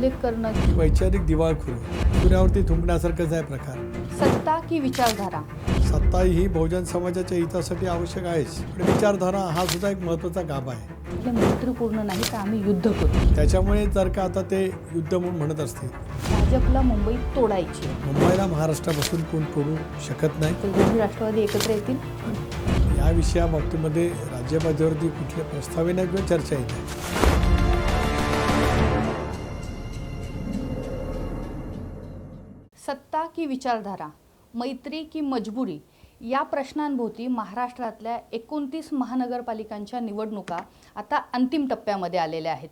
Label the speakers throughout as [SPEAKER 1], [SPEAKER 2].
[SPEAKER 1] उल्लेख करणं
[SPEAKER 2] वैचारिक दिवाळखोरी पुण्यावरती थुंकण्यासारखंच आहे प्रकार.
[SPEAKER 1] सत्ता की विचारधारा?
[SPEAKER 2] सत्ता ही बहुजन समाजाच्या हितासाठी आवश्यक आहेच. पण विचारधारा हा सुद्धा एक महत्त्वाचा गाभा आहे.
[SPEAKER 1] मैत्रीपूर्ण नाही तर आम्ही युद्ध करू.
[SPEAKER 2] त्याच्यामुळे जर का आता ते युद्ध म्हणून म्हणत असतील.
[SPEAKER 1] भाजपला मुंबईत तोडायची.
[SPEAKER 2] मुंबईला महाराष्ट्रापासून कोण तोडू शकत नाही?
[SPEAKER 1] तर दोन्ही राष्ट्रवादी एकत्र येतील.
[SPEAKER 2] या विषया बाबतीमध्ये राज्यपातळीवरती कुठले प्रस्ताव नाही किंवा चर्चा येत
[SPEAKER 1] की विचारधारा मैत्री की मजबुरी या प्रश्नांभोवती महाराष्ट्रातल्या एकोणतीस महानगरपालिकांच्या निवडणुका आता अंतिम टप्प्यामध्ये आलेल्या आहेत.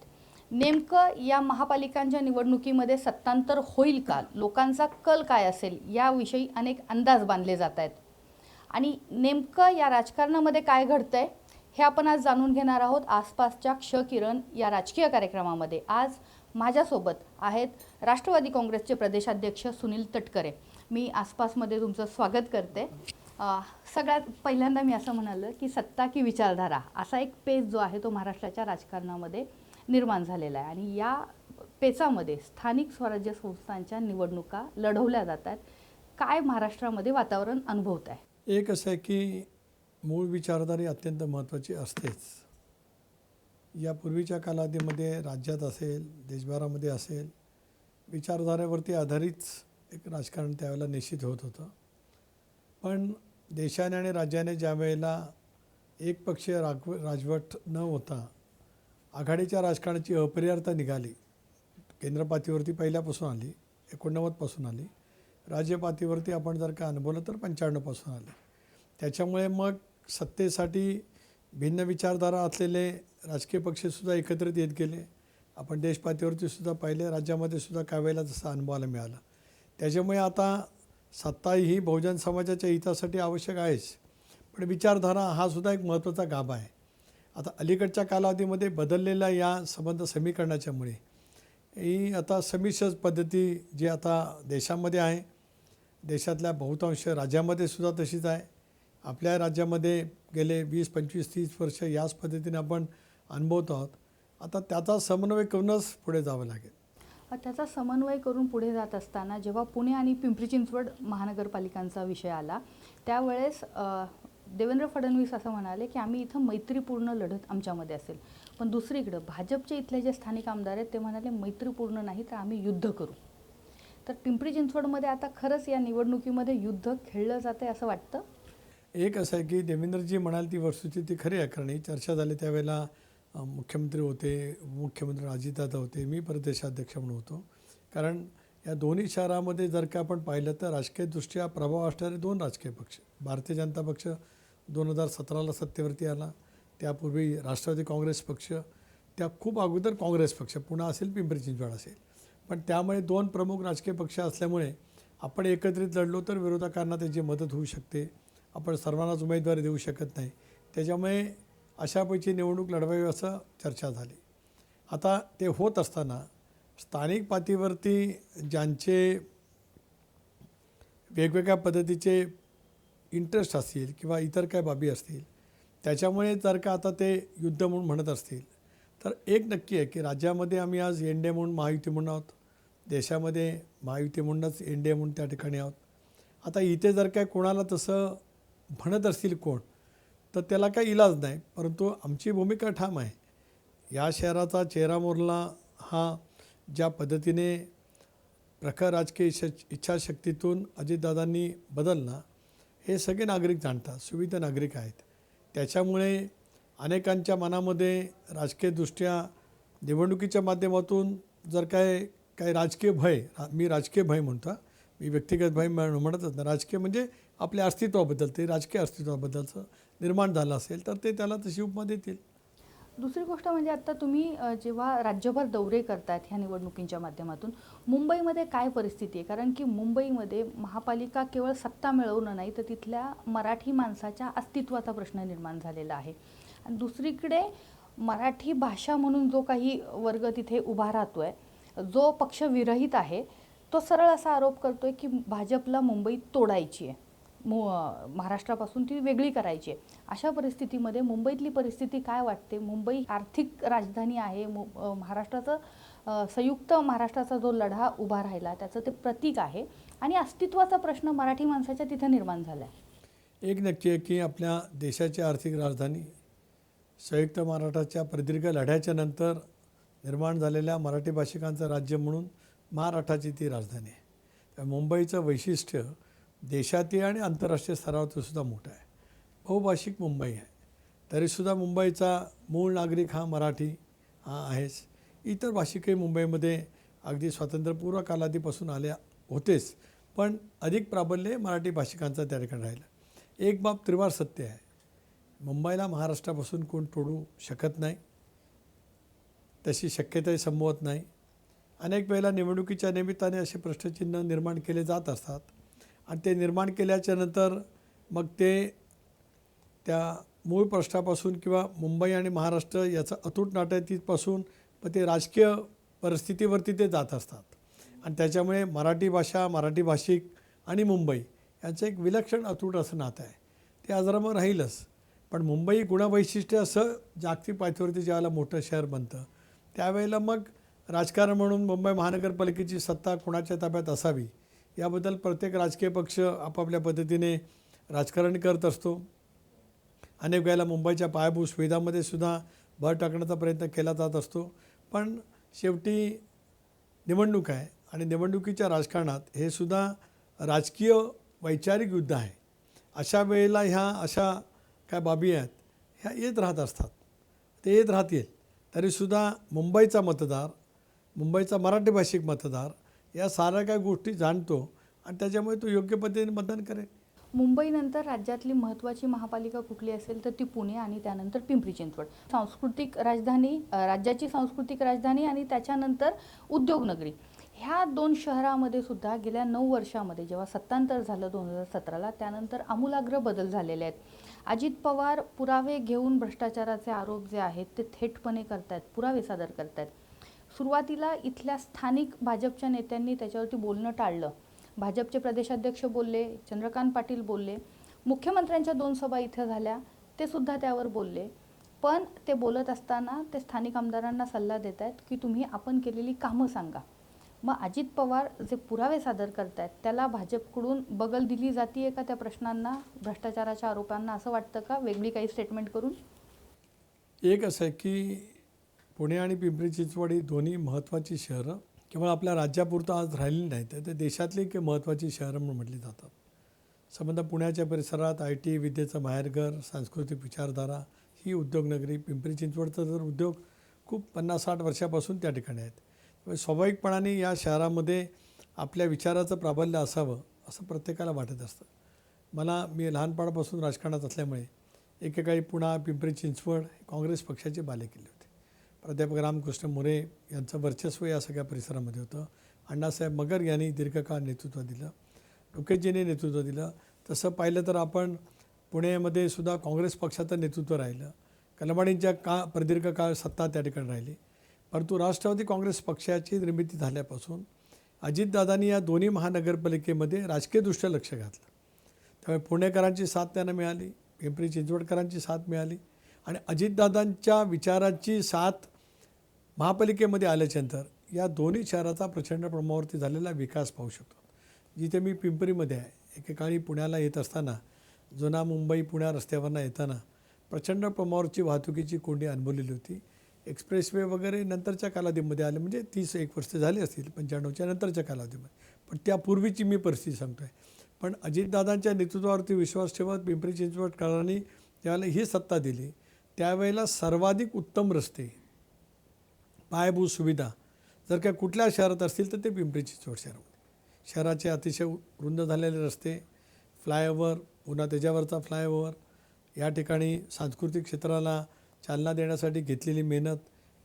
[SPEAKER 1] नेमकं या महापालिकांच्या निवडणुकीमध्ये सत्तांतर होईल का? लोकांचा कल काय असेल? याविषयी अनेक अंदाज बांधले जात आहेत. आणि नेमकं या राजकारणामध्ये काय घडतंय हे आपण आज जाणून घेणार आहोत आसपासच्या क्ष किरण या राजकीय कार्यक्रमामध्ये. आज माझ्यासोबत आहेत राष्ट्रवादी काँग्रेसचे प्रदेशाध्यक्ष सुनील तटकरे. मी आसपासमध्ये तुमचं स्वागत करते. सगळ्यात पहिल्यांदा मी असं म्हणालं की सत्ता की विचारधारा असा एक पेज जो आहे तो महाराष्ट्राच्या राजकारणामध्ये निर्माण झालेला आहे. आणि या पेचामध्ये स्थानिक स्वराज्य संस्थांच्या निवडणुका लढवल्या जात आहेत. काय महाराष्ट्रामध्ये वातावरण अनुभवत आहे?
[SPEAKER 2] एक असं आहे की मूळ विचारधारा अत्यंत महत्त्वाची असतेच. यापूर्वीच्या कालावधीमध्ये राज्यात असेल देशभरामध्ये असेल विचारधारेवरती आधारित एक राजकारण त्यावेळेला निश्चित होत होतं. पण देशाने आणि राज्याने ज्या वेळेला एकपक्षीय राग राजवट न होता आघाडीच्या राजकारणाची अपरिहार्यता निघाली केंद्रपातीवरती पहिल्यापासून आली एकोणनव्वदपासून आली राज्यपातीवरती आपण जर का अनुभवलं तर पंच्याण्णवपासून आली. त्याच्यामुळे मग सत्तेसाठी भिन्न विचारधारा असलेले राजकीय पक्षसुद्धा एकत्रित येत गेले. आपण देशपातळीवरती सुद्धा पाहिले राज्यामध्ये सुद्धा काव्याला वेळेला जसं अनुभवायला मिळालं. त्याच्यामुळे आता सत्ता ही बहुजन समाजाच्या हितासाठी आवश्यक आहेच. पण विचारधारा हा सुद्धा एक महत्त्वाचा गाभा आहे. आता अलीकडच्या कालावधीमध्ये बदललेल्या या संबंध समीकरणाच्यामुळे ही आता समिश्र पद्धती जी आता देशामध्ये आहे देशातल्या बहुतांश राज्यामध्ये सुद्धा तशीच आहे. आपल्या राज्यामध्ये गेले वीस पंचवीस तीस वर्ष याच पद्धतीने आपण अनुभवत आहोत आता त्याचा समन्वय करूनच पुढे जावं लागेल.
[SPEAKER 1] त्याचा समन्वय करून पुढे जात असताना जेव्हा पुणे आणि पिंपरी चिंचवड महानगरपालिकांचा विषय आला त्यावेळेस देवेंद्र फडणवीस असं म्हणाले की आम्ही इथं मैत्रीपूर्ण लढत आमच्यामध्ये असेल. पण दुसरीकडं भाजपचे इथले जे स्थानिक आमदार आहेत ते म्हणाले मैत्रीपूर्ण नाही तर आम्ही युद्ध करू. तर पिंपरी चिंचवडमध्ये आता खरंच या निवडणुकीमध्ये युद्ध खेळलं जाते असं वाटतं?
[SPEAKER 2] एक असं आहे की देवेंद्रजी म्हणाल ती वस्तुस्थिती खरी आहे कारण ही चर्चा झाली त्यावेळेला मुख्यमंत्री होते मुख्यमंत्री अजितदादा होते मी प्रदेशाध्यक्ष म्हणून होतो. कारण या दोन्ही शहरामध्ये जर का आपण पाहिलं तर राजकीयदृष्ट्या प्रभाव असणारे दोन राजकीय पक्ष भारतीय जनता पक्ष दोन हजार सतराला सत्तेवरती आला त्यापूर्वी राष्ट्रवादी काँग्रेस पक्ष त्या खूप अगोदर काँग्रेस पक्ष पुन्हा असेल पिंपरी चिंचवड असेल. पण त्यामुळे दोन प्रमुख राजकीय पक्ष असल्यामुळे आपण एकत्रित लढलो तर विरोधकांना त्याची मदत होऊ शकते. आपण सर्वांनाच उमेदवारी देऊ शकत नाही. त्याच्यामुळे अशापैकी निवडणूक लढवावी असं चर्चा झाली. आता ते होत असताना स्थानिक पातळीवरती ज्यांचे वेगवेगळ्या पद्धतीचे इंटरेस्ट असतील किंवा इतर काय बाबी असतील त्याच्यामुळे जर का आता ते युद्ध म्हणून म्हणत असतील तर एक नक्की आहे की राज्यामध्ये आम्ही आज एन डी ए म्हणून महायुती म्हणून आहोत देशामध्ये महायुती म्हणूनच एन डी ए म्हणून त्या ठिकाणी आहोत. आता इथे जर काय कोणाला तसं म्हणत असतील कोण तर त्याला काही इलाज नाही. परंतु आमची भूमिका ठाम आहे. या शहराचा चेहरा मोरला हा ज्या पद्धतीने प्रखर राजकीय इच्छा इच्छाशक्तीतून अजितदादांनी बदलला हे सगळे नागरिक जाणतात सुविधा नागरिक आहेत. त्याच्यामुळे अनेकांच्या मनामध्ये राजकीयदृष्ट्या निवडणुकीच्या माध्यमातून जर काय काय राजकीय भय मी राजकीय भय म्हणतो मी व्यक्तिगत भय म्हणतच नाही. राजकीय म्हणजे आपल्या अस्तित्वाबद्दल ते राजकीय अस्तित्वाबद्दलचं निर्माण झालं असेल तर ते त्याला तशी उपमा देतील.
[SPEAKER 1] दुसरी गोष्ट म्हणजे आता तुम्ही जेव्हा राज्यभर दौरे करतात ह्या निवडणुकींच्या माध्यमातून मुंबईमध्ये काय परिस्थिती आहे? कारण की मुंबईमध्ये महापालिका केवळ सत्ता मिळवणं नाही तर तिथल्या मराठी माणसाच्या अस्तित्वाचा प्रश्न निर्माण झालेला आहे. आणि दुसरीकडे मराठी भाषा म्हणून जो काही वर्ग तिथे उभा राहतो आहे जो पक्ष विरहित आहे तो सरळ असा आरोप करतो आहे की भाजपला मुंबई तोडायची आहे. मु महाराष्ट्रापासून ती वेगळी करायची आहे. अशा परिस्थितीमध्ये मुंबईतली परिस्थिती काय वाटते? मुंबई आर्थिक राजधानी आहे. मु महाराष्ट्राचं संयुक्त महाराष्ट्राचा जो लढा उभा राहिला त्याचं ते प्रतीक आहे. आणि अस्तित्वाचा प्रश्न मराठी माणसाच्या तिथं निर्माण झाला आहे.
[SPEAKER 2] एक नक्की आहे की आपल्या देशाची आर्थिक राजधानी संयुक्त महाराष्ट्राच्या प्रदीर्घ लढ्याच्या नंतर निर्माण झालेल्या मराठी भाषिकांचं राज्य म्हणून महाराष्ट्राची ती राजधानी आहे. मुंबईचं वैशिष्ट्य देशातील आणि आंतरराष्ट्रीय स्तरावरचं सुद्धा मोठं आहे. बहुभाषिक मुंबई आहे. तरीसुद्धा मुंबईचा मूळ नागरिक हा मराठी हा आहेच. इतर भाषिकही मुंबईमध्ये अगदी स्वातंत्र्यपूर्व कालावधीपासून आल्या होतेच पण अधिक प्राबल्य मराठी भाषिकांचं त्या ठिकाणी राहिलं. एक बाब त्रिवार सत्य आहे. मुंबईला महाराष्ट्रापासून कोण तोडू शकत नाही तशी शक्यताही संभवत नाही. अनेक वेळेला निवडणुकीच्या निमित्ताने असे प्रश्नचिन्ह निर्माण केले जात असतात. आणि ते निर्माण केल्याच्यानंतर मग ते त्या मूळ प्रश्नापासून किंवा मुंबई आणि महाराष्ट्र याचं अतूट नातं मग ते राजकीय परिस्थितीवरती ते जात असतात. आणि त्याच्यामुळे मराठी भाषा मराठी भाषिक आणि मुंबई यांचं एक विलक्षण अतूट असं नातं आहे. ते आजरामं राहीलच. पण मुंबई गुणवैशिष्ट्य असं जागतिक पातळीवरती ज्यावेळेला मोठं शहर बनतं त्यावेळेला मग राजकारण म्हणून मुंबई महानगरपालिकेची सत्ता कोणाच्या ताब्यात असावी? याबद्दल प्रत्येक राजकीय पक्ष आपापल्या पद्धतीने राजकारण करत असतो. अनेक वेळेला मुंबईच्या पायाभूत सुविधामध्ये सुद्धा भर टाकण्याचा प्रयत्न केला जात असतो. पण शेवटी निवडणूक आहे आणि निवडणुकीच्या राजकारणात हे सुद्धा राजकीय वैचारिक युद्ध आहे. अशा वेळेला ह्या अशा काय बाबी आहेत ह्या येत राहत असतात. ते येत राहतील. तरीसुद्धा मुंबईचा मतदार मुंबईचा मराठी भाषिक मतदार या साऱ्या काही गोष्टी जाणतो आणि त्याच्यामुळे तो योग्य पद्धतीने मतदान करेल.
[SPEAKER 1] मुंबईनंतर राज्यातली महत्त्वाची महापालिका कुठली असेल तर ती पुणे आणि त्यानंतर पिंपरी चिंचवड. सांस्कृतिक राजधानी राज्याची सांस्कृतिक राजधानी आणि त्याच्यानंतर उद्योगनगरी ह्या दोन शहरामध्ये सुद्धा गेल्या नऊ वर्षामध्ये जेव्हा सत्तांतर झालं दोन हजार सतराला त्यानंतर आमूलाग्र बदल झालेले आहेत. अजित पवार पुरावे घेऊन भ्रष्टाचाराचे आरोप जे आहेत ते थेटपणे करतायत पुरावे सादर करतायत. सुरुवातीला इथल्या स्थानिक भाजपच्या नेत्यांनी त्याच्यावरती बोलणं टाळलं. भाजपचे प्रदेशाध्यक्ष बोलले चंद्रकांत पाटील बोलले मुख्यमंत्र्यांच्या दोन सभा इथं झाल्या ते सुद्धा त्यावर बोलले. पण ते बोलत असताना ते स्थानिक आमदारांना सल्ला देत आहेत की तुम्ही आपण केलेली कामं सांगा. मग अजित पवार जे पुरावे सादर करत आहेत त्याला भाजपकडून बगल दिली जाते का त्या प्रश्नांना भ्रष्टाचाराच्या आरोपांना असं वाटतं का? वेगळी काही स्टेटमेंट करून?
[SPEAKER 2] एक असं आहे की पुणे आणि पिंपरी चिंचवड ही दोन्ही महत्त्वाची शहरं. केवळ आपल्या राज्यापुरतं आज राहिलेली नाहीत तर ते देशातली एक महत्त्वाची शहरं म्हणून म्हटली जातात. संबंध पुण्याच्या परिसरात आय टी विद्येचं माहेरघर सांस्कृतिक विचारधारा ही उद्योगनगरी पिंपरी चिंचवडचा जर उद्योग खूप पन्नास साठ वर्षापासून त्या ठिकाणी आहेत. त्यामुळे स्वाभाविकपणाने या शहरामध्ये आपल्या विचाराचं प्राबल्य असावं असं प्रत्येकाला वाटत असतं. मला मी लहानपणापासून राजकारणात असल्यामुळे एकेकाळी पुणा पिंपरी चिंचवड हे काँग्रेस पक्षाचे बालेकिल्ले होते. प्राध्यापक रामकृष्ण मोरे यांचं वर्चस्व या सगळ्या परिसरामध्ये होतं. अण्णासाहेब मगर यांनी दीर्घकाळ नेतृत्व दिलं. लोकेशजींनी नेतृत्व दिलं. तसं पाहिलं तर आपण पुण्यामध्ये सुद्धा काँग्रेस पक्षाचं नेतृत्व राहिलं. कलमाडींच्या का प्रदीर्घ काळ सत्ता त्या ठिकाणी राहिली. परंतु राष्ट्रवादी काँग्रेस पक्षाची निर्मिती झाल्यापासून अजितदादांनी या दोन्ही महानगरपालिकेमध्ये राजकीयदृष्ट्या लक्ष घातलं. त्यामुळे पुणेकरांची साथ त्यांना मिळाली पिंपरी चिंचवडकरांची साथ मिळाली आणि अजितदादांच्या विचारांची साथ महापालिकेमध्ये आल्याच्यानंतर या दोन्ही शहराचा प्रचंड प्रमाणावरती झालेला विकास पाहू शकतो. जिथे मी पिंपरीमध्ये आहे. एकेकाळी पुण्याला येत असताना जुना मुंबई पुण्या रस्त्यावरनं येताना प्रचंड प्रमाणावरची वाहतुकीची कोंडी अनुभवलेली होती. एक्सप्रेसवे वगैरे नंतरच्या कालावधीमध्ये आले. म्हणजे तीस एक वर्ष झाली असतील पंच्याण्णवच्या नंतरच्या कालावधीमध्ये. पण त्यापूर्वीची मी परिस्थिती सांगतो आहे पण अजितदादांच्या नेतृत्वावरती विश्वास ठेवत पिंपरी चिंचवडकरांनी त्यावेळेला ही सत्ता दिली. त्यावेळेला सर्वाधिक उत्तम रस्ते पायाभूत सुविधा. जर का कुठल्या शहरात असतील तर ते पिंपरी चिंचवड शहरामध्ये शहराचे अतिशय रुंद झालेले रस्ते फ्लायओव्हर पुन्हा त्याच्यावरचा फ्लायओव्हर या ठिकाणी सांस्कृतिक क्षेत्राला चालना देण्यासाठी घेतलेली मेहनत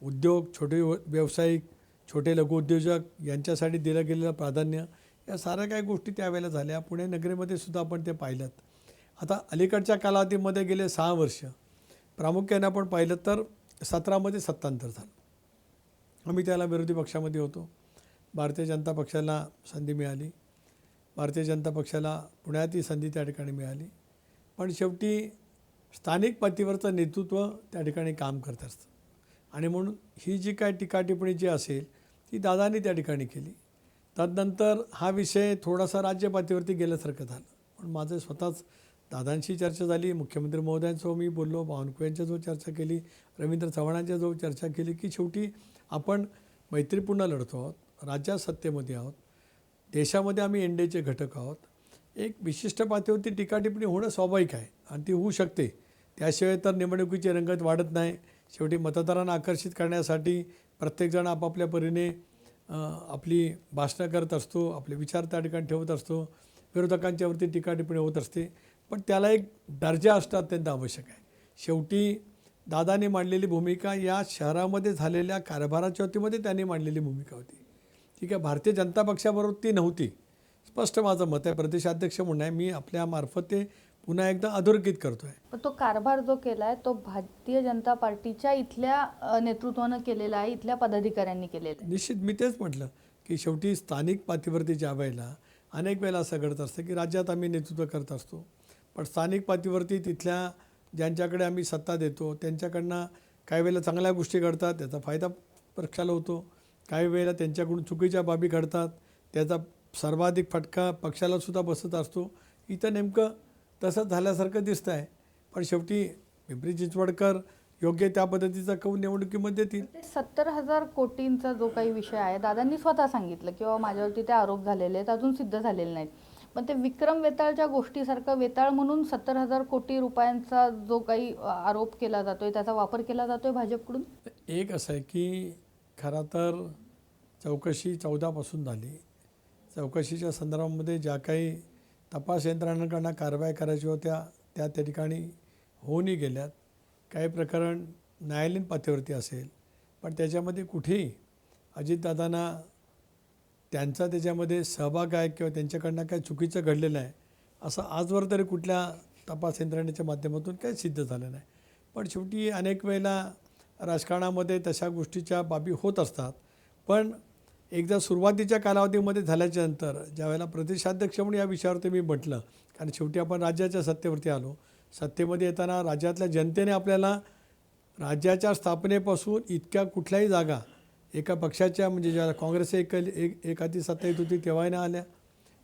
[SPEAKER 2] उद्योग छोटे व्यावसायिक छोटे लघुउद्योजक यांच्यासाठी दिलं गेलेलं प्राधान्य या साऱ्या काही गोष्टी त्यावेळेला झाल्या. पुणे नगरीमध्ये सुद्धा आपण ते पाहिलं आता अलीकडच्या कालावधीमध्ये गेले सहा वर्ष. प्रामुख्याने आपण पाहिलं तर सतरामध्ये सत्तांतर झालं. आम्ही त्याला विरोधी पक्षामध्ये होतो. भारतीय जनता पक्षाला संधी मिळाली. भारतीय जनता पक्षाला पुण्यात ही संधी त्या ठिकाणी मिळाली. पण शेवटी स्थानिक पातळीवरचं नेतृत्व त्या ठिकाणी काम करत असतं. आणि म्हणून ही जी काय टीकाटिप्पणी जी असेल ती दादानी त्या ठिकाणी केली. तदनंतर हा विषय थोडासा राज्य पातळीवरती गेल्यासारखं झालं. पण माझं स्वतःच दादांशी चर्चा झाली. मुख्यमंत्री महोदयांसह मी बोललो. बावनकुळ्यांच्या जो चर्चा केली. रवींद्र चव्हाणांच्या जो चर्चा केली की शेवटी आपण मैत्रीपूर्ण लढतो आहोत राज्यात सत्तेमध्ये आहोत देशामध्ये आम्ही एन घटक आहोत. एक विशिष्ट पातळीवरती टीकाटिप्पणी होणं स्वाभाविक आहे आणि ती होऊ शकते. त्याशिवाय तर निवडणुकीची रंगत वाढत नाही. शेवटी मतदारांना आकर्षित करण्यासाठी प्रत्येकजण आपापल्या परीने आपली भाषणं करत असतो आपले विचार त्या ठिकाणी ठेवत असतो. विरोधकांच्यावरती टीकाटिप्पणी होत असते. पण त्याला एक दर्जा असणं अत्यंत आवश्यक आहे. शेवटी दादाने मांडलेली भूमिका या शहरामध्ये झालेल्या कारभाराच्या वतीमध्ये त्यांनी मांडलेली भूमिका होती. ठीक आहे भारतीय जनता पक्षाबरोबर ती नव्हती. स्पष्ट माझं मत आहे प्रदेशाध्यक्ष म्हणून आहे मी आपल्या मार्फत ते पुन्हा एकदा अधोरेखित करतो आहे
[SPEAKER 1] पण तो कारभार जो केला आहे तो भारतीय जनता पार्टीच्या इथल्या नेतृत्वानं केलेला आहे इथल्या पदाधिकाऱ्यांनी केलेला आहे.
[SPEAKER 2] निश्चित मी तेच म्हटलं की शेवटी स्थानिक पातळीवरती ज्या वेळेला अनेक वेळेला असं घडत असतं की राज्यात आम्ही नेतृत्व करत असतो. पण स्थानिक पातळीवरती तिथल्या ज्यांच्याकडे आम्ही सत्ता देतो त्यांच्याकडनं काही वेळेला चांगल्या गोष्टी घडतात त्याचा फायदा पक्षाला होतो. काही वेळेला त्यांच्याकडून चुकीच्या बाबी घडतात त्याचा सर्वाधिक फटका पक्षालासुद्धा बसत असतो. इथं नेमकं तसंच झाल्यासारखं दिसतं आहे पण शेवटी पिंपरी चिंचवडकर योग्य त्या पद्धतीचा कौल निवडणुकीमध्ये देतील?
[SPEAKER 1] सत्तर हजार कोटींचा जो काही विषय आहे दादांनी स्वतः सांगितलं किंवा माझ्यावरती ते आरोप झालेले आहेत अजून सिद्ध झालेले नाहीत. पण ते विक्रम वेताळच्या गोष्टीसारखं वेताळ म्हणून सत्तर हजार कोटी रुपयांचा जो काही आरोप केला जातोय त्याचा वापर केला जातोय भाजपकडून?
[SPEAKER 2] एक असं आहे की खरं तर चौकशी चौदापासून झाली. चौकशीच्या संदर्भामध्ये ज्या काही तपास यंत्रणांकडनं कारवाई करायच्या होत्या त्या त्या ठिकाणी होऊनही गेल्यात. काही प्रकरण न्यायालयीन पातळीवरती असेल पण त्याच्यामध्ये कुठेही अजितदादांना त्यांचा त्याच्यामध्ये सहभाग आहे किंवा त्यांच्याकडनं काय चुकीचं घडलेलं आहे असं आजवर तरी कुठल्या तपास यंत्रणेच्या माध्यमातून काही सिद्ध झालं नाही. पण शेवटी अनेक वेळेला राजकारणामध्ये तशा गोष्टीच्या बाबी होत असतात. पण एकदा सुरुवातीच्या कालावधीमध्ये झाल्याच्यानंतर ज्यावेळेला प्रदेशाध्यक्ष म्हणून या विषयावरती मी म्हटलं कारण शेवटी आपण राज्याच्या सत्तेवरती आलो. सत्तेमध्ये येताना राज्यातल्या जनतेने आपल्याला राज्याच्या स्थापनेपासून इतक्या कुठल्याही जागा एका पक्षाच्या म्हणजे ज्याला काँग्रेस एक एक एखादी सत्ता येत होती तेव्हाही नाही आल्या.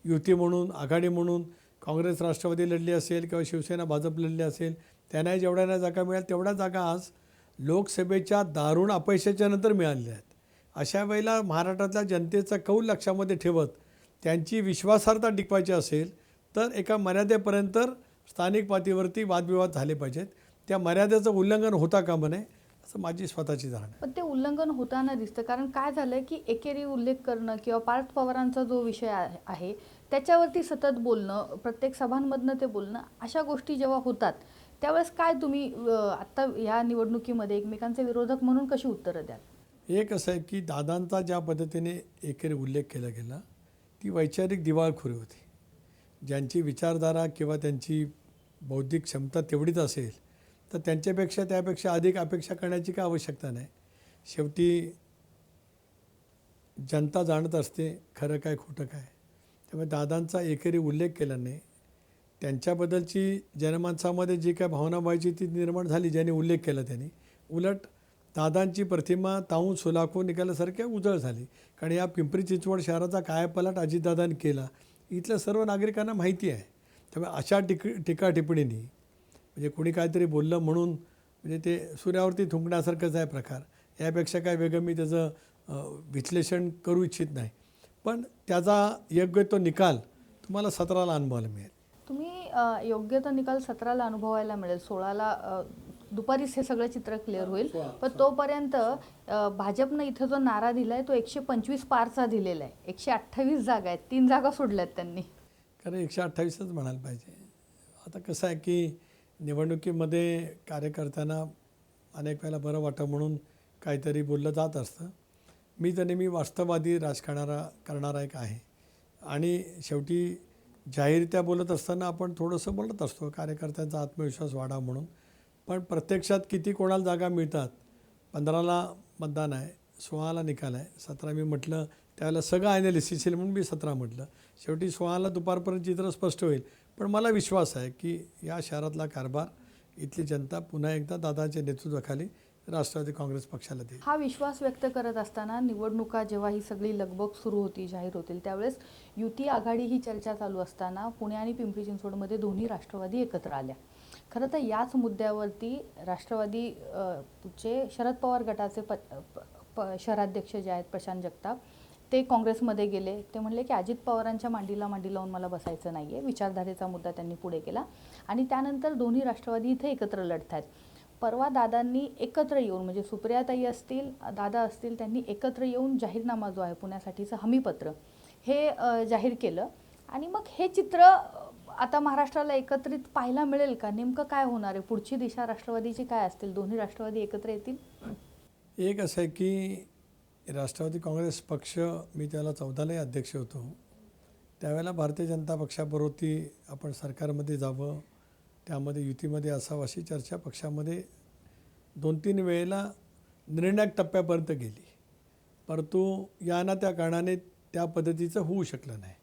[SPEAKER 2] युती म्हणून आघाडी म्हणून काँग्रेस राष्ट्रवादी लढली असेल किंवा शिवसेना भाजप लढली असेल त्यांनाही जेवढ्या नाही जागा मिळाल्या तेवढ्या जागा आज लोकसभेच्या दारुण अपयशाच्या नंतर मिळालेल्या आहेत. अशा वेळेला महाराष्ट्रातल्या जनतेचा कौल लक्षामध्ये ठेवत त्यांची विश्वासार्हता टिकवायची असेल तर एका मर्यादेपर्यंत स्थानिक पातळीवरती वादविवाद झाले पाहिजेत. त्या मर्यादेचं उल्लंघन होता कामा नये. असं माझी स्वतःची आहे.
[SPEAKER 1] पण ते उल्लंघन होताना दिसतं. कारण काय झालं की एकेरी उल्लेख करणं किंवा पार्थ पवारांचा जो विषय आहे- त्याच्यावरती सतत बोलणं प्रत्येक सभांमधनं ते बोलणं अशा गोष्टी जेव्हा होतात त्यावेळेस काय तुम्ही आत्ता या निवडणुकीमध्ये एकमेकांचे विरोधक म्हणून कशी उत्तरं द्याल?
[SPEAKER 2] एक असं आहे की दादांचा ज्या पद्धतीने एकेरी उल्लेख केला गेला ती वैचारिक दिवाळखोरी होती. ज्यांची विचारधारा किंवा त्यांची बौद्धिक क्षमता तेवढीच असेल तर त्यांच्यापेक्षा त्यापेक्षा अधिक अपेक्षा करण्याची काय आवश्यकता नाही. शेवटी जनता जाणत असते खरं काय खोटं काय. त्यामुळे दादांचा एकेरी उल्लेख केला नाही. त्यांच्याबद्दलची जनमानसामध्ये जी काय भावना व्हायची ती निर्माण झाली ज्यांनी उल्लेख केला त्यांनी उलट दादांची प्रतिमा ताहून सुलाखून निघाल्यासारख्या उजळ झाली. कारण या पिंपरी चिंचवड शहराचा कायापलाट अजितदादांनी केला. इथल्या सर्व नागरिकांना माहिती आहे. त्यामुळे अशा टिक टीका टिप्पणींनी म्हणजे कोणी काहीतरी बोललं म्हणून म्हणजे ते सूर्यावरती थुंकण्यासारखंच आहे प्रकार. यापेक्षा काय वेगळं मी त्याचं विश्लेषण करू इच्छित नाही. पण त्याचा योग्य तो निकाल तुम्हाला सतराला अनुभवायला मिळेल.
[SPEAKER 1] तुम्ही योग्य तो निकाल सतराला अनुभवायला मिळेल. सोळाला दुपारीच हे सगळं चित्र क्लिअर होईल. पण तोपर्यंत भाजपनं इथं जो नारा दिलाय तो एकशे पंचवीस पारचा दिलेला आहे. एकशे अठ्ठावीस जागा आहेत. तीन जागा सोडल्यात त्यांनी.
[SPEAKER 2] कारण एकशे अठ्ठावीसच म्हणायला पाहिजे. आता कसं आहे की निवडणुकीमध्ये कार्यकर्त्यांना अनेक वेळेला बरं वाटतं म्हणून काहीतरी बोललं जात असतं. मी तर नेहमी वास्तववादी राजकारणारा करणारा एक आहे. आणि शेवटी जाहीरत्या बोलत असताना आपण थोडंसं बोलत असतो कार्यकर्त्यांचा आत्मविश्वास वाढा म्हणून. पण प्रत्यक्षात किती कोणाला जागा मिळतात? पंधराला मतदान आहे सोळाला निकाल आहे सतरा मी म्हटलं त्यावेळेला सगळं ॲनालिसिस येईल म्हणून मी सतरा म्हटलं. शेवटी सोळाला दुपारपर्यंत चित्र स्पष्ट होईल. पण मला विश्वास आहे की या शहरातला कारभार इथली जनता पुन्हा एकदा दादाच्या नेतृत्वाखाली राष्ट्रवादी काँग्रेस पक्षाला देईल.
[SPEAKER 1] हा विश्वास व्यक्त करत असताना निवडणुका जेव्हा ही सगळी लगबग सुरू होती जाहीर होतील त्यावेळेस युती आघाडी ही चर्चा चालू असताना पुणे आणि पिंपरी चिंचवडमध्ये दोन्ही राष्ट्रवादी एकत्र आल्या. खरं तर याच मुद्द्यावरती राष्ट्रवादी चे शरद पवार गटाचे प, प, प शहराध्यक्ष जे आहेत प्रशांत जगताप ते काँग्रेसमध्ये गेले ते म्हणले की अजित पवारांच्या मांडीला मांडी लावून मला बसायचं नाही आहे विचारधारेचा मुद्दा त्यांनी पुढे केला. आणि त्यानंतर दोन्ही राष्ट्रवादी इथे एकत्र लढत आहेत परवा दादांनी एकत्र येऊन म्हणजे सुप्रियाताई असतील दादा असतील त्यांनी एकत्र येऊन जाहीरनामा जो आहे पुण्यासाठीचं हमीपत्र हे जाहीर केलं. आणि मग हे चित्र आता महाराष्ट्राला एकत्रित पाहायला मिळेल का? नेमकं काय होणार आहे? पुढची दिशा राष्ट्रवादीची काय असतील? दोन्ही राष्ट्रवादी एकत्र येतील?
[SPEAKER 2] एक असं आहे की राष्ट्रवादी काँग्रेस पक्ष मी त्याला चौदालाही अध्यक्ष होतो. त्यावेळेला भारतीय जनता पक्षाबरोबरती आपण सरकारमध्ये जावं त्यामध्ये युतीमध्ये असावं अशी चर्चा पक्षामध्ये दोन तीन वेळेला निर्णायक टप्प्यापर्यंत गेली. परंतु या ना त्या कारणाने त्या पद्धतीचं होऊ शकलं नाही.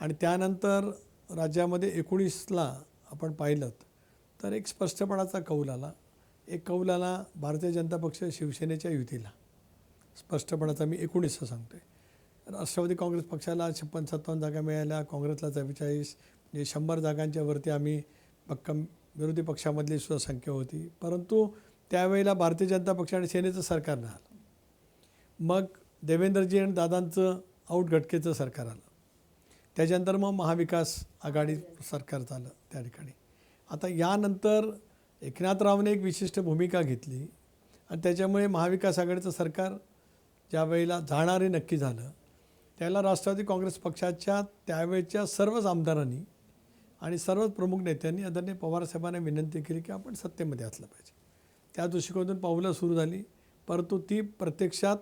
[SPEAKER 2] आणि त्यानंतर राज्यामध्ये एकोणीसला आपण पाहिलं तर एक स्पष्टपणाचा कौल आला. एक कौल आला भारतीय जनता पक्ष शिवसेनेच्या युतीला. स्पष्टपणाचा मी एकोणीसचं सांगतो आहे राष्ट्रवादी काँग्रेस पक्षाला छप्पन सत्तावन्न जागा मिळाल्या काँग्रेसला चव्वेचाळीस म्हणजे शंभर जागांच्या वरती आम्ही भक्कम विरोधी पक्षामधली सुद्धा संख्या होती. परंतु त्यावेळेला भारतीय जनता पक्ष आणि सेनेचं सरकार नाही आलं. मग देवेंद्रजी आणि दादांचं आऊट घटकेचं सरकार आलं. त्याच्यानंतर मग महाविकास आघाडी सरकार झालं त्या ठिकाणी. आता यानंतर एकनाथरावने एक विशिष्ट भूमिका घेतली आणि त्याच्यामुळे महाविकास आघाडीचं सरकार ज्या वेळेला जाणारे नक्की झालं त्याला राष्ट्रवादी काँग्रेस पक्षाच्या त्यावेळच्या सर्वच आमदारांनी आणि सर्वच प्रमुख नेत्यांनी आदरणीय पवारसाहेबांना विनंती केली की आपण सत्तेमध्ये असलं पाहिजे. त्या दृष्टिकोनातून पावलं सुरू झाली. परंतु ती प्रत्यक्षात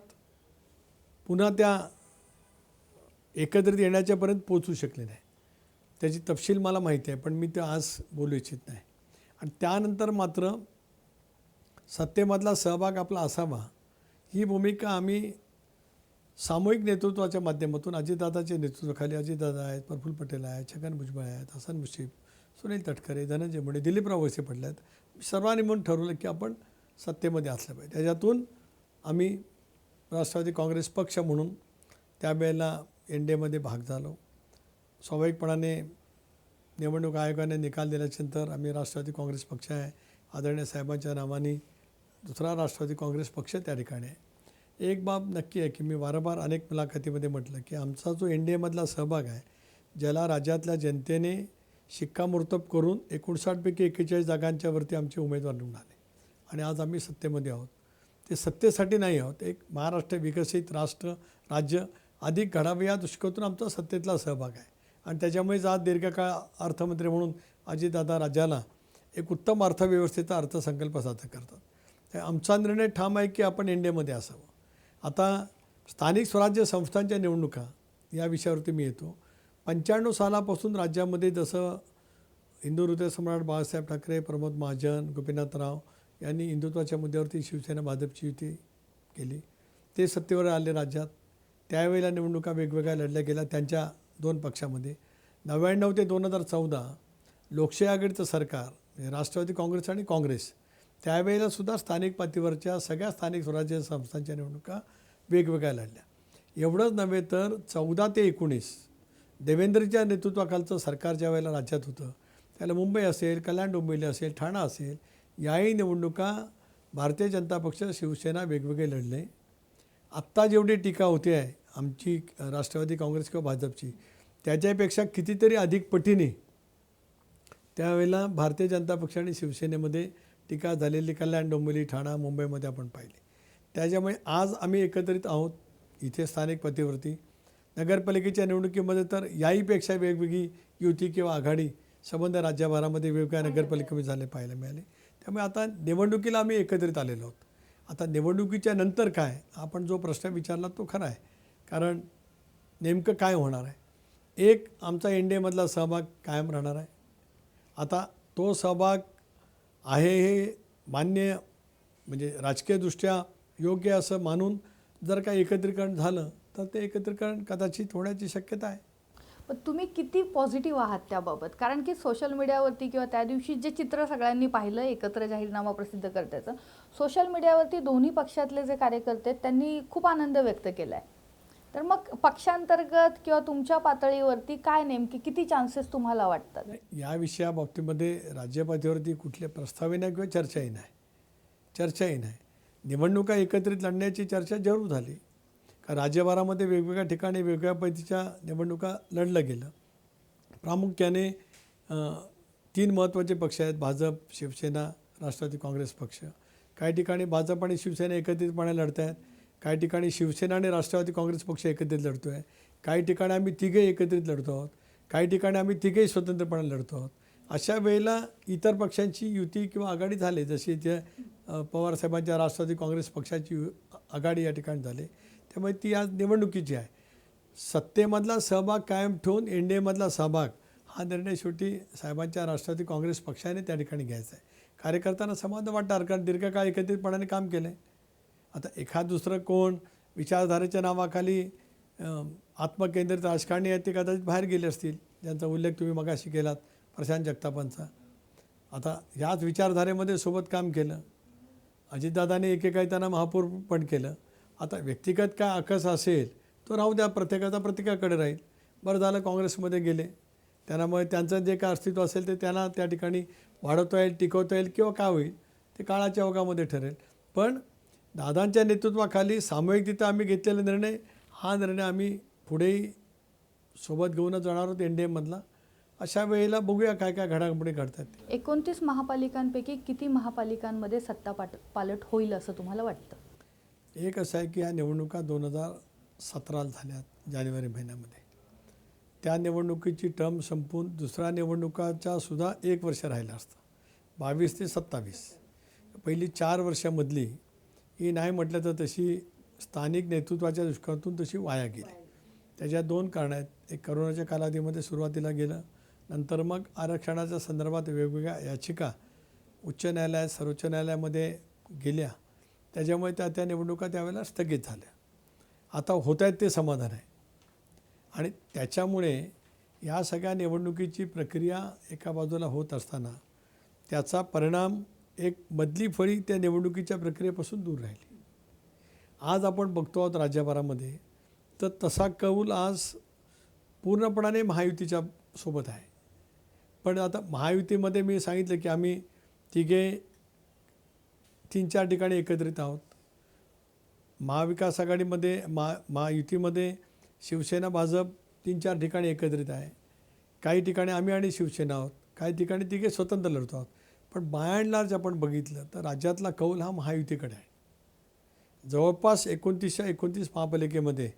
[SPEAKER 2] पुन्हा त्या एकत्रित येण्याच्यापर्यंत पोचू शकले नाही. त्याची तपशील मला माहिती आहे पण मी ते आज बोलू इच्छित नाही. आणि त्यानंतर मात्र सत्तेमधला सहभाग आपला असावा ही भूमिका आम्ही सामूहिक नेतृत्वाच्या माध्यमातून अजितदादाच्या नेतृत्वाखाली अजितदादा आहेत प्रफुल्ल पटेल आहेत छगन भुजबळ आहेत हसन मुशीफ सुनील तटकरे धनंजय मुंडे दिलीपराव वळसे पडले आहेत सर्वांनी म्हणून ठरवलं की आपण सत्तेमध्ये असलं पाहिजे. त्याच्यातून आम्ही राष्ट्रवादी काँग्रेस पक्ष म्हणून त्यावेळेला एन डी एमध्ये भाग झालो. स्वाभाविकपणाने निवडणूक आयोगाने निकाल दिल्याच्यानंतर आम्ही राष्ट्रवादी काँग्रेस पक्ष आहे. आदरणीय साहेबांच्या नावाने दुसरा राष्ट्रवादी काँग्रेस पक्ष त्या ठिकाणी आहे. एक बाब नक्की आहे की मी वारंवार अनेक मुलाखतीमध्ये म्हटलं की आमचा जो एन डी एमधला सहभाग आहे ज्याला राज्यातल्या जनतेने शिक्कामोर्तब करून एकोणसाठपैकी एक्केचाळीस जागांच्यावरती आमचे उमेदवार निवडून आले. आणि आज आम्ही सत्तेमध्ये आहोत. ते सत्तेसाठी नाही आहोत एक महाराष्ट्र विकसित राष्ट्र राज्य अधिक घडावे या दृष्टिकोनातून आमचा सत्तेतला सहभाग आहे. आणि त्याच्यामुळेच आज दीर्घकाळ अर्थमंत्री म्हणून अजितदादा राज्याला एक उत्तम अर्थव्यवस्थेचा अर्थसंकल्प सादर करतात. तर आमचा निर्णय ठाम आहे की आपण एनडीएमध्ये असावं. आता स्थानिक स्वराज्य संस्थांच्या निवडणुका या विषयावरती मी येतो. पंच्याण्णव सालापासून राज्यामध्ये जसं हिंदू हृदय सम्राट बाळासाहेब ठाकरे प्रमोद महाजन गोपीनाथराव यांनी हिंदुत्वाच्या मुद्द्यावरती शिवसेना भाजपची युती केली. ते सत्तेवर आले राज्यात. त्यावेळेला निवडणुका वेगवेगळ्या लढल्या गेल्या त्यांच्या दोन पक्षामध्ये. नव्याण्णव ते दोन हजार चौदा लोकशाही आघाडीचं सरकार म्हणजे राष्ट्रवादी काँग्रेस आणि काँग्रेस त्यावेळेला सुद्धा स्थानिक पातळीवरच्या सगळ्या स्थानिक स्वराज्य संस्थांच्या निवडणुका वेगवेगळ्या लढल्या एवढंच नव्हे तर चौदा ते एकोणीस देवेंद्रच्या नेतृत्वाखालचं सरकार ज्या वेळेला राज्यात होतं त्याला मुंबई असेल कल्याण डोंबिवली असेल ठाणा असेल याही निवडणुका भारतीय जनता पक्ष शिवसेना वेगवेगळे लढले. आत्ता जेवढी टीका होते आहे आमची राष्ट्रवादी काँग्रेस किंवा भाजपची त्याच्यापेक्षा कितीतरी अधिक पटीने त्यावेळेला भारतीय जनता पक्ष आणि शिवसेनेमध्ये टीका झालेली कल्याण डोंबिवली ठाणा मुंबईमध्ये आपण पाहिली. त्याच्यामुळे आज आम्ही एकत्रित आहोत इथे स्थानिक पतीवरती. नगरपालिकेच्या निवडणुकीमध्ये तर याहीपेक्षा वेगवेगळी युती किंवा आघाडी संबंध राज्यभरामध्ये वेगवेगळ्या नगरपालिकेमध्ये झाले पाहायला मिळाले. त्यामुळे आता निवडणुकीला आम्ही एकत्रित आलेलो आहोत. आता निवडणुकीच्या नंतर काय? आपण जो प्रश्न विचारला तो खरा आहे. कारण नेमकं काय होणार आहे? एक आमचा एन डी एमधला सहभाग कायम राहणार आहे. आता तो सहभाग आहे हे मान्य म्हणजे राजकीयदृष्ट्या योग्य असं मानून जर का एकत्रीकरण झालं तर ते एकत्रीकरण कदाचित होण्याची शक्यता आहे.
[SPEAKER 1] पण तुम्ही किती पॉझिटिव्ह आहात त्याबाबत? कारण की सोशल मीडियावरती किंवा त्या दिवशी जे चित्र सगळ्यांनी पाहिलं एकत्र जाहीरनामा प्रसिद्ध करण्याचं सोशल मीडियावरती दोन्ही पक्षातले जे कार्यकर्ते आहेत त्यांनी खूप आनंद व्यक्त केला आहे तर मग पक्षांतर्गत किंवा तुमच्या पातळीवरती काय नेमके किती चान्सेस तुम्हाला वाटतात?
[SPEAKER 2] या विषया बाबतीमध्ये राज्यपातळीवरती कुठले प्रस्तावही नाही किंवा चर्चाही नाही. चर्चाही नाही. निवडणुका एकत्रित लढण्याची चर्चा जरूर झाली. का राज्यभरामध्ये वेगवेगळ्या ठिकाणी वेगवेगळ्या पद्धतीच्या निवडणुका लढलं गेलं. प्रामुख्याने तीन महत्त्वाचे पक्ष आहेत भाजप शिवसेना राष्ट्रवादी काँग्रेस पक्ष. काही ठिकाणी भाजप आणि शिवसेना एकत्रितपणे लढत आहेत काही ठिकाणी शिवसेना आणि राष्ट्रवादी काँग्रेस पक्ष एकत्रित लढतो आहे काही ठिकाणी आम्ही तिघे एकत्रित लढतो आहोत. काही ठिकाणी आम्ही तिघेही स्वतंत्रपणे लढतो आहोत. अशा वेळेला इतर पक्षांची युती किंवा आघाडी झाली जशी जे पवारसाहेबांच्या राष्ट्रवादी काँग्रेस पक्षाची यु- आघाडी या ठिकाणी झाली त्यामुळे ती आज निवडणुकीची आहे. सत्तेमधला सहभाग कायम ठेवून एन डी एमधला सहभाग हा निर्णय शेवटी साहेबांच्या राष्ट्रवादी काँग्रेस पक्षाने त्या ठिकाणी घ्यायचा आहे. कार्यकर्त्यांना समाधान वाटणार कारण दीर्घकाळ एकत्रितपणाने काम केलं आहे आता एखाद दुसरं कोण विचारधारेच्या नावाखाली आत्मकेंद्रित राजकारणी आहेत ते कदाचित बाहेर गेले असतील ज्यांचा उल्लेख तुम्ही मगाशी केलात प्रशांत जगतापांचा. आता ह्याच विचारधारेमध्ये सोबत काम केलं. अजितदादाने एकेकाळी त्यांना महापौर पण केलं. आता व्यक्तिगत काय आकस असेल तो राहू द्या प्रत्येकाचा प्रत्येकाकडे राहील. बरं झालं काँग्रेसमध्ये गेले. त्यामुळे त्यांचं जे काय अस्तित्व असेल ते त्यांना त्या ठिकाणी वाढवता येईल टिकवता येईल किंवा काय होईल ते काळाच्या ओघामध्ये ठरेल. पण दादांच्या नेतृत्वाखाली सामूहिक तिथं आम्ही घेतलेला निर्णय हा निर्णय आम्ही पुढेही सोबत घेऊनच जाणार आहोत एन डी एममधला अशा वेळेला बघूया काय काय घडामोडी घडतात.
[SPEAKER 1] एकोणतीस महापालिकांपैकी किती महापालिकांमध्ये सत्ता पाट पालट होईल असं तुम्हाला वाटतं?
[SPEAKER 2] एक असं आहे की ह्या निवडणुका दोन हजार सतराला झाल्यात जानेवारी महिन्यामध्ये. त्या निवडणुकीची टर्म संपून दुसऱ्या निवडणुकाच्या सुद्धा एक वर्ष राहिलं असतं बावीस ते सत्तावीस. पहिली चार वर्षामधली ही नाही म्हटलं तर तशी स्थानिक नेतृत्वाच्या दृष्टिकोनातून तशी वाया गेली. त्याच्या दोन कारणं आहेत. एक करोनाच्या कालावधीमध्ये सुरुवातीला गेलं नंतर मग आरक्षणाच्या संदर्भात वेगवेगळ्या याचिका उच्च न्यायालयात सर्वोच्च न्यायालयामध्ये गेल्या. त्याच्यामुळे त्या त्या निवडणुका त्यावेळेला स्थगित झाल्या. आता होत आहेत ते समाधान आहे. आणि त्याच्यामुळे या सगळ्या निवडणुकीची प्रक्रिया एका बाजूला होत असताना त्याचा परिणाम एक मधली फळी त्या निवडणुकीच्या प्रक्रियेपासून दूर राहिली. आज आपण बघतो आहोत राज्यभरामध्ये तर तसा कौल आज पूर्णपणाने महायुतीच्या सोबत आहे. पण आता महायुतीमध्ये मी सांगितलं की आम्ही तिघे तीन चार ठिकाणी एकत्रित आहोत. महाविकास आघाडीमध्ये महा महायुतीमध्ये शिवसेना भाजप तीन चार ठिकाणी एकत्रित आहे. काही ठिकाणी आम्ही आणि शिवसेना आहोत. काही ठिकाणी तिघे स्वतंत्र लढतो आहोत. पण बाय अँड लार्ज आपण बघितलं तर राज्यातला कौल हा महायुतीकडे आहे. जवळपास एकोणतीसशे एकोणतीस महापालिकेमध्ये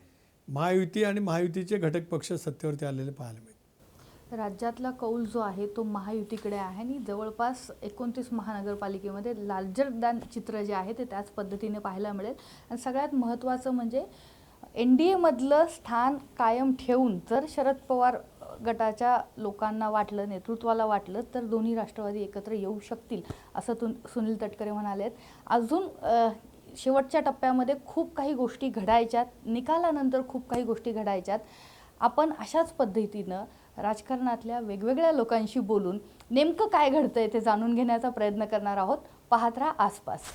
[SPEAKER 2] महायुती आणि महायुतीचे घटक पक्ष सत्तेवरती आलेले पाहायला मिळतात.
[SPEAKER 1] राज्यातला कौल जो आहे तो महायुतीकडे आहे आणि जवळपास एकोणतीस महानगरपालिकेमध्ये लार्जर दॅन चित्र जे आहे ते त्याच पद्धतीने पाहायला मिळेल. आणि सगळ्यात महत्त्वाचं म्हणजे एन डी एमधलं स्थान कायम ठेवून जर शरद पवार गटाच्या लोकांना वाटलं नेतृत्वाला वाटलं तर दोन्ही राष्ट्रवादी एकत्र येऊ शकतील असं तु सुनील तटकरे म्हणालेत. अजून शेवटच्या टप्प्यामध्ये खूप काही गोष्टी घडायच्यात निकालानंतर खूप काही गोष्टी घडायच्यात. आपण अशाच पद्धतीनं राजकारणातल्या वेगवेगळ्या लोकांशी बोलून नेमकं काय घडतंय ते जाणून घेण्याचा प्रयत्न करणार आहोत. पाहत राहा आसपास.